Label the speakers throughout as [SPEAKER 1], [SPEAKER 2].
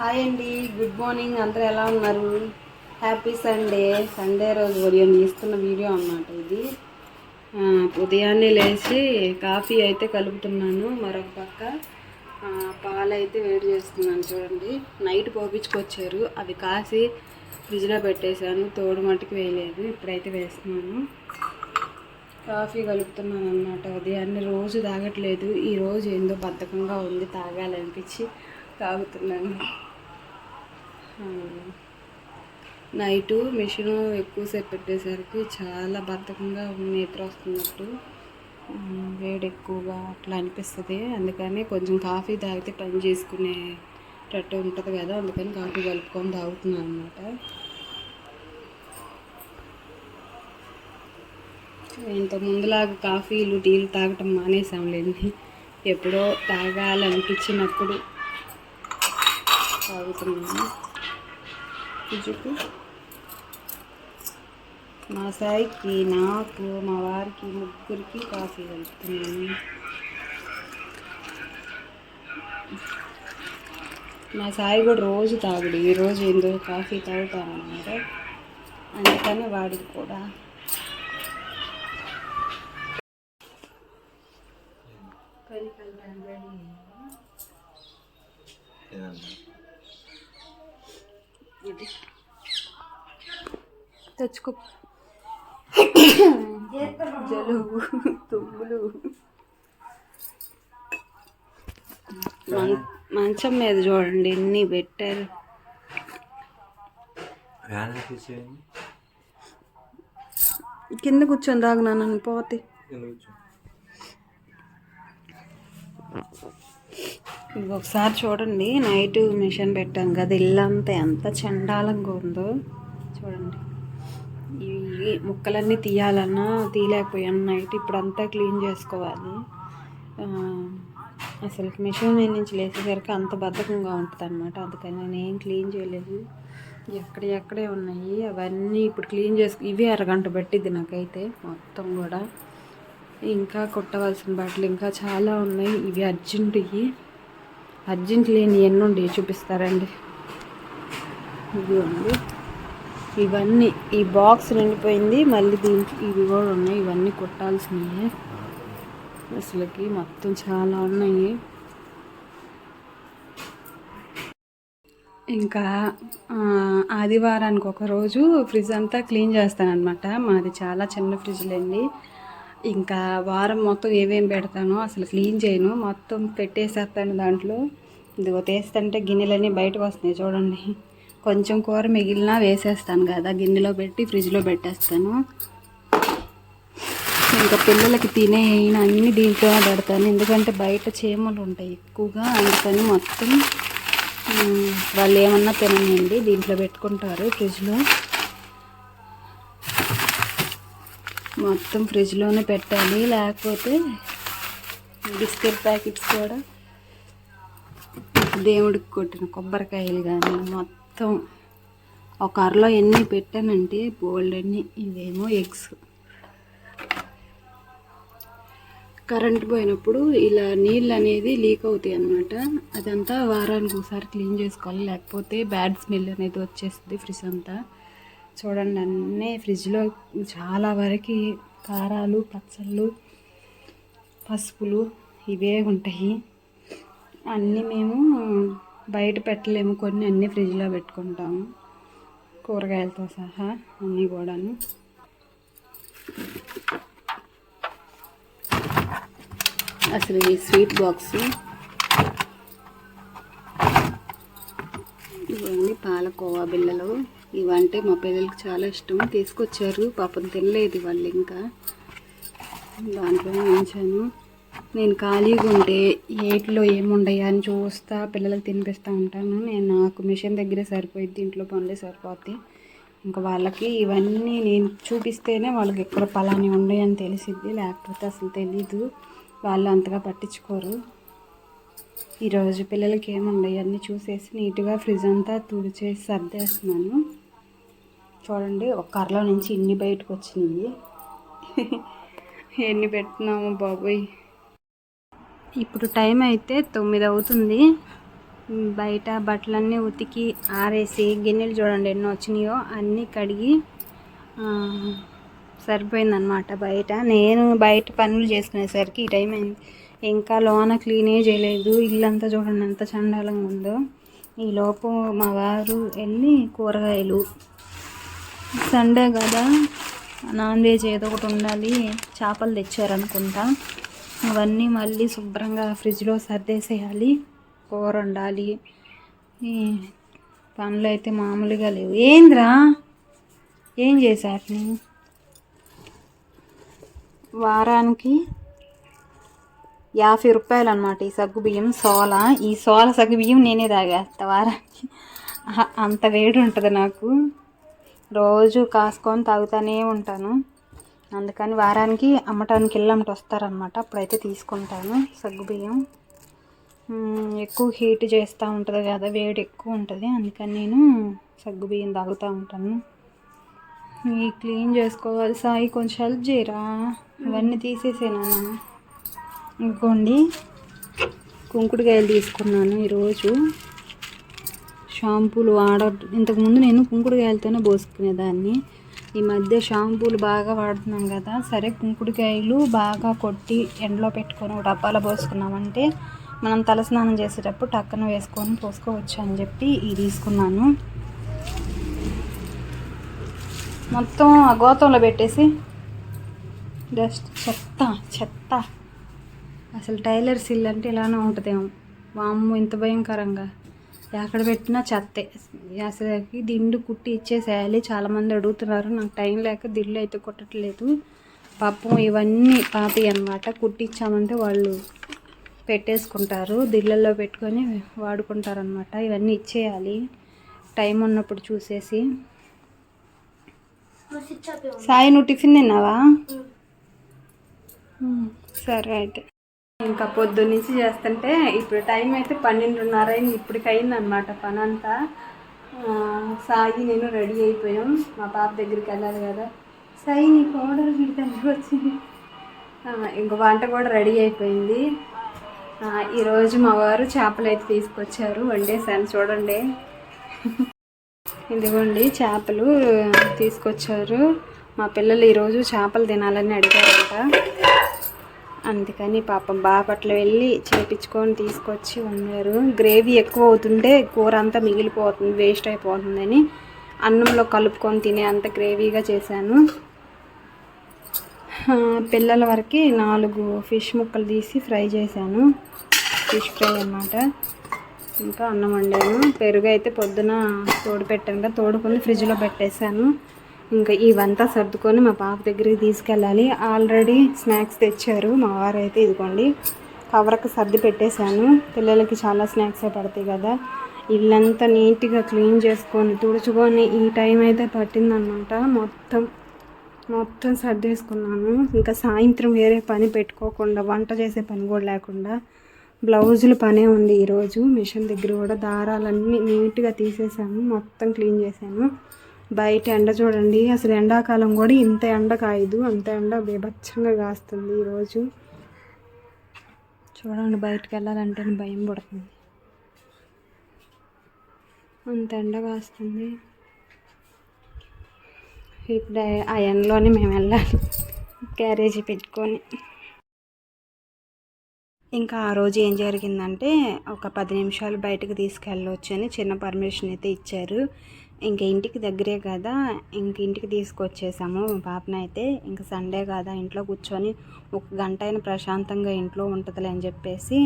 [SPEAKER 1] Hi అండి. Good morning. అందరూ ఎలా ఉన్నారు? Happy Sunday. సండే రోజు ఉదయం తీస్తున్న వీడియో అన్నమాట ఇది. ఉదయాన్నే లేచి కాఫీ అయితే కలుపుతున్నాను. మరొక పక్క పాలైతే పాలు అయితే వేడి చేస్తున్నాను చూడండి. నైట్ పోపించుకొచ్చారు. అవి కాసి ఫ్రిడ్జ్లో పెట్టేశాను. తోడు మట్టుకు వేయలేదు. ఇప్పుడైతే వేస్తున్నాను. కాఫీ కలుపుతున్నాను అనమాట ఉదయాన్నే రోజు తాగట్లేదు. ఈ రోజు ఏందో బద్ధకంగా ఉంది. తాగాలనిపించి తాగుతున్నాను. నైటు మిషన్ ఎక్కువసేపు పెట్టేసరికి చాలా బద్ధకంగా నిద్ర వస్తున్నట్టు. వేడి ఎక్కువగా అట్లా అనిపిస్తుంది. అందుకని కొంచెం కాఫీ తాగితే పని చేసుకునేటట్టు ఉంటుంది కదా అందుకని కాఫీ కలుపుకొని తాగుతున్నాను అనమాట ఇంత ముందులాగా కాఫీలు టీలు తాగటం మానేసాంలేండి ఎప్పుడో తాగాలనిపించినప్పుడు తాగుతున్నాను. పూజకు మా సాయికి నాకు మా వారికి ముగ్గురికి కాఫీ కలుపుతున్నాను. మా సాయి కూడా రోజు తాగుడు. ఈ రోజు ఏందో కాఫీ తాగుతానమాట అందుకని వాడికి కూడా ఇది తెచ్చుకో. జలుబు తుమ్ములు. మంచం మీద చూడండి ఎన్ని పెట్టారు. కింద కూర్చొని తాగునా నన్ను పోతే. ఇది ఒకసారి చూడండి నైట్ మిషన్ పెట్టాం కదా ఇల్లంతా ఎంత చండాలంగా ఉందో. చూడండి. ఇవి ముక్కలన్నీ తీయాలన్నా తీయలేకపోయాను. నైట్ ఇప్పుడు అంతా క్లీన్ చేసుకోవాలి. అసలు మిషన్ మీద నుంచి లేచేసరికి అంత బద్ధకంగా ఉంటుంది అనమాట అందుకని నేను ఏం క్లీన్ చేయలేదు. ఎక్కడ ఎక్కడే ఉన్నాయి. అవన్నీ ఇప్పుడు క్లీన్ చేసుకు ఇవి అరగంట పట్టిద్ది నాకైతే మొత్తం కూడా. ఇంకా కుట్టవలసిన బట్టలు ఇంకా చాలా ఉన్నాయి. ఇవి అర్జెంట్వి అర్జెంట్ లేని ఎన్ని ఉండి చూపిస్తారండి. ఇది ఉంది ఇవన్నీ ఈ బాక్స్ నిండిపోయింది మళ్ళీ దీనికి ఇవి కూడా ఉన్నాయి. ఇవన్నీ కుట్టాల్సినవి అసలుకి మొత్తం చాలా ఉన్నాయి. ఇంకా ఆదివారానికి ఒక రోజు ఫ్రిడ్జ్ అంతా క్లీన్ చేస్తానమాట మాది చాలా చిన్న ఫ్రిడ్జ్లండి ఇంకా వారం మొత్తం ఏమేమి పెడతానో అసలు క్లీన్ చేయను. మొత్తం పెట్టేసేస్తాను దాంట్లో. ఇదిగో తీస్తుంటే గిన్నెలన్నీ బయటకు వస్తున్నాయి చూడండి. కొంచెం కూర మిగిలినా వేసేస్తాను కదా గిన్నెలో పెట్టి ఫ్రిడ్జ్లో పెట్టేస్తాను. ఇంకా పిల్లలకి తినే అన్ని దీంట్లో పెడతాను. ఎందుకంటే బయట చీమలు ఉంటాయి ఎక్కువగా అందుకని మొత్తం వాళ్ళు ఏమన్నా తినండి దీంట్లో పెట్టుకుంటారు ఫ్రిడ్జ్లో. మొత్తం ఫ్రిడ్జ్లోనే పెట్టాలి. లేకపోతే బిస్కెట్ ప్యాకెట్స్ కూడా దేవుడికి కొట్టిన కొబ్బరికాయలు కానీ మొత్తం మొత్తం. ఒక అరలో ఎన్ని పెట్టానంటే బోల్డ్ అన్ని ఇవేమో ఎగ్స్. కరెంట్ పోయినప్పుడు ఇలా నీళ్ళు అనేది లీక్ అవుతాయి అన్నమాట. అదంతా వారానికి ఒకసారి క్లీన్ చేసుకోవాలి. లేకపోతే బ్యాడ్ స్మెల్ అనేది వచ్చేస్తుంది ఫ్రిడ్జ్ అంతా. చూడండి అన్నీ ఫ్రిడ్జ్లో చాలా వరకు కారాలు పచ్చళ్ళు పసుపులు ఇవే ఉంటాయి. అన్నీ మేము బయట పెట్టలేము. కొన్ని అన్నీ ఫ్రిడ్జ్లో పెట్టుకుంటాము కూరగాయలతో సహా అన్నీ కూడాను. అసలు ఈ స్వీట్ బాక్స్ ఇవన్నీ పాలకోవా బిళ్ళలు. ఇవంటే మా పిల్లలకి చాలా ఇష్టం. తీసుకొచ్చారు. పాపం తినలేదు వాళ్ళు ఇంకా. దాంట్లో ఉంచాను. నేను ఖాళీగా ఉంటే ఏట్లో ఏముండయా అని చూస్తా పిల్లలకి తినిపిస్తూ ఉంటాను. నేను నాకు మిషన్ దగ్గరే సరిపోయింది ఇంట్లో పనులే సరిపోతాయి. ఇంకా వాళ్ళకి ఇవన్నీ నేను చూపిస్తేనే వాళ్ళకి ఎక్కడ పలాని ఉన్నాయని తెలిసిద్ది. లేకపోతే అసలు తెలీదు. వాళ్ళు అంతగా పట్టించుకోరు. ఈరోజు పిల్లలకి ఏముండయి అన్నీ చూసేసి నీట్గా ఫ్రిడ్జ్ అంతా తుడిచేసి సర్దేస్తున్నాను. చూడండి ఒక కర్రలో నుంచి ఇన్ని బయటకు వచ్చినాయి ఎన్ని పెట్టినాము బాబోయ్. ఇప్పుడు టైం అయితే తొమ్మిది అవుతుంది. బయట బట్టలన్నీ ఉతికి ఆరేసి గిన్నెలు చూడండి ఎన్నో వచ్చినాయో అన్నీ కడిగి సరిపోయిందనమాట బయట. నేను బయట పనులు చేసుకునేసరికి ఈ టైం అయింది. ఇంకా లోన క్లీనే చేయలేదు. ఇల్లంతా చూడండి ఎంత చండాలంగా ఉందో. ఈ లోపు మా వారు వెళ్ళి కూరగాయలు. సండే కదా నాన్ వెజ్ ఏదో ఒకటి ఉండాలి. చేపలు తెచ్చారనుకుంటా. అవన్నీ మళ్ళీ శుభ్రంగా ఫ్రిడ్జ్లో సర్దేసేయాలి. కూర వండాలి. పనులు అయితే మామూలుగా లేవు. ఏంద్రా? ఏం చేశారు నేను వారానికి యాభై రూపాయలు అనమాట ఈ సగ్గు బియ్యం సోల. ఈ సోల సగ్గు బియ్యం నేనే తాగేస్తా వారానికి. అంత వేడి ఉంటుంది నాకు. రోజు కాసుకొని తాగుతూనే ఉంటాను. అందుకని వారానికి అమ్మటానికి వెళ్ళమంటే వస్తారనమాట. అప్పుడైతే తీసుకుంటాను సగ్గుబియ్యం. ఎక్కువ హీట్ చేస్తూ ఉంటుంది కదా వేడి ఎక్కువ ఉంటుంది. అందుకని నేను సగ్గుబియ్యం తాగుతూ ఉంటాను. ఈ క్లీన్ చేసుకోవాలి. సాయి కొంచెం హెల్ప్ చేయరా? ఇవన్నీ తీసేసాను? ఇంకోండి కుంకుడుకాయలు తీసుకున్నాను ఈరోజు. షాంపూలు వాడ ఇంతకుముందు నేను కుంకుడుకాయలతోనే పోసుకునేదాన్ని. ఈ మధ్య షాంపూలు బాగా వాడుతున్నాం కదా. సరే కుంకుడుకాయలు బాగా కొట్టి ఎండలో పెట్టుకొని ఒక డబ్బాలో పోసుకున్నామంటే మనం తలస్నానం చేసేటప్పుడు టక్కన వేసుకొని పోసుకోవచ్చు అని చెప్పి ఇది తీసుకున్నాను. మొత్తం ఆ గోతంలో పెట్టేసి డస్ట్ చెత్త చెత్త. అసలు టైలర్ సిల్ అంటే ఇలానే ఉంటుందేమో. వామ్మ ఇంత భయంకరంగా. ఎక్కడ పెట్టినా చెత్తే. అసలు దిండు కుట్టి ఇచ్చేసేయాలి. చాలామంది అడుగుతున్నారు నాకు టైం లేక దిల్లు అయితే కుట్టట్లేదు. పాపం ఇవన్నీ పాపి అనమాట కుట్టించామంటే వాళ్ళు పెట్టేసుకుంటారు. దిళ్ళల్లో పెట్టుకొని వాడుకుంటారు అనమాట ఇవన్నీ ఇచ్చేయాలి. టైం ఉన్నప్పుడు చూసేసి. సాయి నువ్వు టిఫిన్ తిన్నావా? సరే అయితే. ఇంకా పొద్దు నుంచి చేస్తుంటే ఇప్పుడు టైం అయితే పన్నెండున్నర అయింది ఇప్పటికైంది అనమాట పని అంతా సాయి నేను రెడీ అయిపోయాం మా పాప దగ్గరికి వెళ్ళాలి కదా. సాయి నీ పౌడర్ వీడికి వచ్చింది? ఆ, ఇంక వంట కూడా రెడీ అయిపోయింది. ఈరోజు మా వారు చేపలు అయితే తీసుకొచ్చారు వండేసాను చూడండి. ఇదిగోండి చేపలు తీసుకొచ్చారు. మా పిల్లలు ఈరోజు చేపలు తినాలని అడిగారంట. అందుకని పాపం బాపట్ల వెళ్ళి చేపించుకొని తీసుకొచ్చి ఉన్నారు. గ్రేవీ ఎక్కువ అవుతుంటే కూర అంతా మిగిలిపోతుంది వేస్ట్ అయిపోతుందని అన్నంలో కలుపుకొని తినే అంత గ్రేవీగా చేశాను. పిల్లల వరకు నాలుగు ఫిష్ ముక్కలు తీసి ఫ్రై చేశాను. ఫిష్ ఫ్రై అన్నమాట. ఇంకా అన్నం వండాను. పెరుగు అయితే పొద్దున తోడు పెట్టాను కదా తోడుకొని ఫ్రిడ్జ్లో పెట్టేశాను. ఇంకా ఇవంతా సర్దుకొని మా పాప దగ్గరికి తీసుకెళ్ళాలి. ఆల్రెడీ స్నాక్స్ తెచ్చారు. మా వారు అయితే ఇదిగోండి కవర్కి సర్ది పెట్టేశాను. పిల్లలకి చాలా స్నాక్సే పడతాయి కదా. ఇల్లంతా నీట్గా క్లీన్ చేసుకొని తుడుచుకొని ఈ టైం అయితే పట్టిందనమాట. మొత్తం మొత్తం సర్దేసుకున్నాను. ఇంకా సాయంత్రం వేరే పని పెట్టుకోకుండా వంట చేసే పని కూడా లేకుండా బ్లౌజులు పనే ఉంది ఈరోజు. మిషన్ దగ్గర కూడా దారాలన్నీ నీట్గా తీసేసాను మొత్తం క్లీన్ చేశాను. బయట ఎండ చూడండి. అసలు ఎండాకాలం కూడా ఇంత ఎండ కాయదు. అంత ఎండ బీభత్సంగా కాస్తుంది ఈరోజు చూడండి బయటకు వెళ్ళాలంటే భయం పడుతుంది. అంత ఎండ కాస్తుంది. ఇప్పుడు ఆ ఎండలోనే మేము వెళ్ళాలి. క్యారేజీ పెట్టుకొని. ఇంకా ఆ రోజు ఏం జరిగిందంటే ఒక పది నిమిషాలు బయటకు తీసుకెళ్ళవచ్చు అని చిన్న పర్మిషన్ అయితే ఇచ్చారు. ఇంక ఇంటికి దగ్గరే కదా ఇంక ఇంటికి తీసుకొచ్చేసాము. మా పాపనైతే ఇంక సండే కదా ఇంట్లో కూర్చొని ఒక గంట అయినా ప్రశాంతంగా ఇంట్లో ఉంటుందిలే అని చెప్పేసి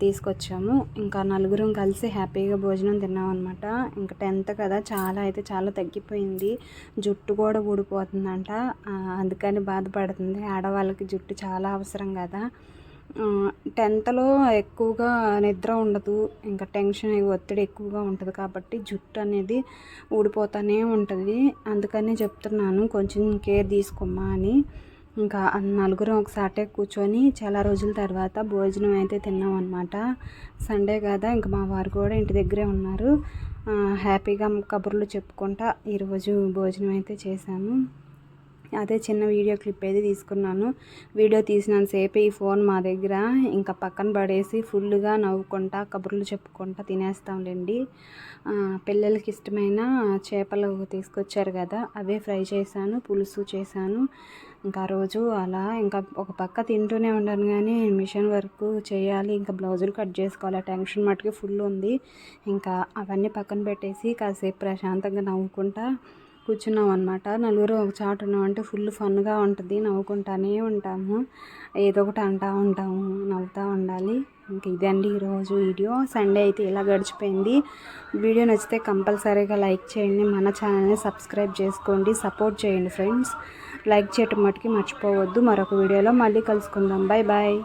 [SPEAKER 1] తీసుకొచ్చాము. ఇంకా నలుగురం కలిసి హ్యాపీగా భోజనం తిన్నాం అనమాట ఇంకా టెన్త్ కదా చాలా అయితే చాలా తగ్గిపోయింది. జుట్టు కూడా ఊడిపోతుందంట. అందుకని బాధపడుతుంది. ఆడవాళ్ళకి జుట్టు చాలా అవసరం కదా. టెన్త్లో ఎక్కువగా నిద్ర ఉండదు. ఇంకా టెన్షన్ ఒత్తిడి ఎక్కువగా ఉంటుంది కాబట్టి జుట్టు అనేది ఊడిపోతూనే ఉంటుంది. అందుకని చెప్తున్నాను కొంచెం కేర్ తీసుకోమ్మా అని. ఇంకా నలుగురం ఒకసారి కూర్చొని చాలా రోజుల తర్వాత భోజనం అయితే తిన్నాం అనమాట సండే కదా ఇంకా మా వారు కూడా ఇంటి దగ్గరే ఉన్నారు. హ్యాపీగా కబుర్లు చెప్పుకుంటా ఈరోజు భోజనం అయితే చేశాము. అదే చిన్న వీడియో క్లిప్ అయితే తీసుకున్నాను. వీడియో తీసినంతసేపు ఈ ఫోన్ మా దగ్గర ఇంకా పక్కన పడేసి ఫుల్గా నవ్వుకుంటా కబుర్లు చెప్పుకుంటా తినేస్తాంలేండి పిల్లలకి ఇష్టమైన చేపలు తీసుకొచ్చారు కదా అవే ఫ్రై చేశాను పులుసు చేశాను. ఇంకా రోజు అలా ఇంకా ఒక పక్క తింటూనే ఉన్నాను కానీ మిషన్ వర్క్ చేయాలి ఇంకా బ్లౌజులు కట్ చేసుకోవాలి ఆ టెన్షన్ మటుకు ఫుల్ ఉంది. ఇంకా అవన్నీ పక్కన పెట్టేసి కాసేపు ప్రశాంతంగా నవ్వుకుంటా కూర్చున్నాం అనమాట నలుగురు ఒక చాటు ఉన్నామంటే ఫుల్ ఫన్గా ఉంటుంది. నవ్వుకుంటానే ఉంటాము. ఏదో ఒకటి అంటూ ఉంటాము. నవ్వుతూ ఉండాలి. ఇంక ఇదండి ఈరోజు వీడియో. సండే అయితే ఇలా గడిచిపోయింది. వీడియో నచ్చితే కంపల్సరీగా లైక్ చేయండి. మన ఛానల్ని సబ్స్క్రైబ్ చేసుకోండి. సపోర్ట్ చేయండి ఫ్రెండ్స్. లైక్ చేయటం మటుకి మర్చిపోవద్దు. మరొక వీడియోలో మళ్ళీ కలుసుకుందాం. Bye bye